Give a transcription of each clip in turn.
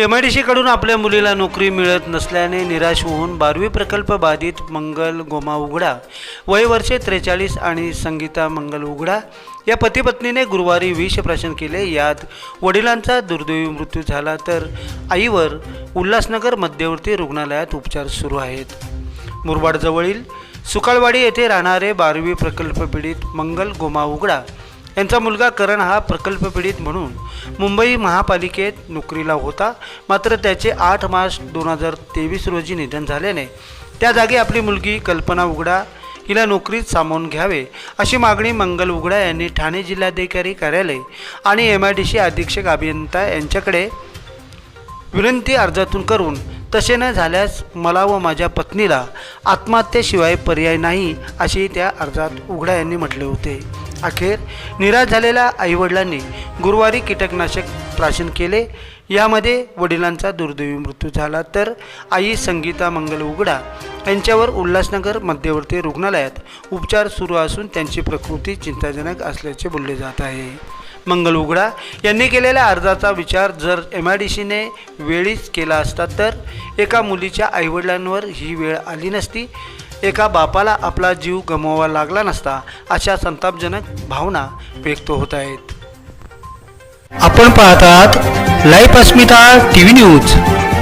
M I D सीकडून आपल्या मुलीला नोकरी मिळत नसल्याने निराश होऊन बारवी प्रकल्प बाधित मंगल गोमा उघडा. वय वर्षे त्रेचाळीस आणि संगीता मंगल उघडा. या पतीपत्नीने गुरुवारी विष प्राशन केले. यात वडिलांचा दुर्दैवी मृत्यू झाला तर आईवर उल्हासनगर मध्यवर्ती रुग्णालयात उपचार सुरू आहेत. मुरबाडजवळील सुकाळवाडी येथे राहणारे बारवी प्रकल्प पीडित मंगल गोमा उघडा यांचा मुलगा करण हा प्रकल्प पीडित म्हणून मुंबई महापालिकेत नोकरीला होता. मात्र त्याचे आठ मार्च दोन हजार तेवीस रोजी निधन झाल्याने त्या जागी आपली मुलगी कल्पना उघडा हिला नोकरीत सामावून घ्यावे अशी मागणी मंगल उघडा यांनी ठाणे जिल्हाधिकारी कार्यालय आणि एम आय डी सी अधीक्षक अभियंता यांच्याकडे विनंती अर्जातून करून तसे न झाल्यास मला व माझ्या पत्नीला आत्महत्येशिवाय पर्याय नाही अशी त्या अर्जात उघडा यांनी म्हटले होते. अखेर निराश झालेल्या आईवडिलांनी गुरुवारी कीटकनाशक प्राशन केले. यामध्ये वडिलांचा दुर्दैवी मृत्यू झाला. तर आई संगीता मंगल उघडा यांच्यावर उल्हासनगर मध्यवर्ती रुग्णालयात उपचार सुरू असून त्यांची प्रकृती चिंताजनक असल्याचे बोलले जात आहे. मंगल उघडा यांनी केलेल्या अर्जाचा विचार जर एम आय डी सीने वेळीच केला असता तर एका मुलीच्या आईवडिलांवर ही वेळ आली नसती. एका बापाला आपला जीव गमवावा लागला नसता अशा संतापजनक भावना व्यक्त होत आहेत. आपण पाहतात life Asmita T V news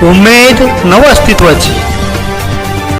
उमेद नव अस्तित्वाची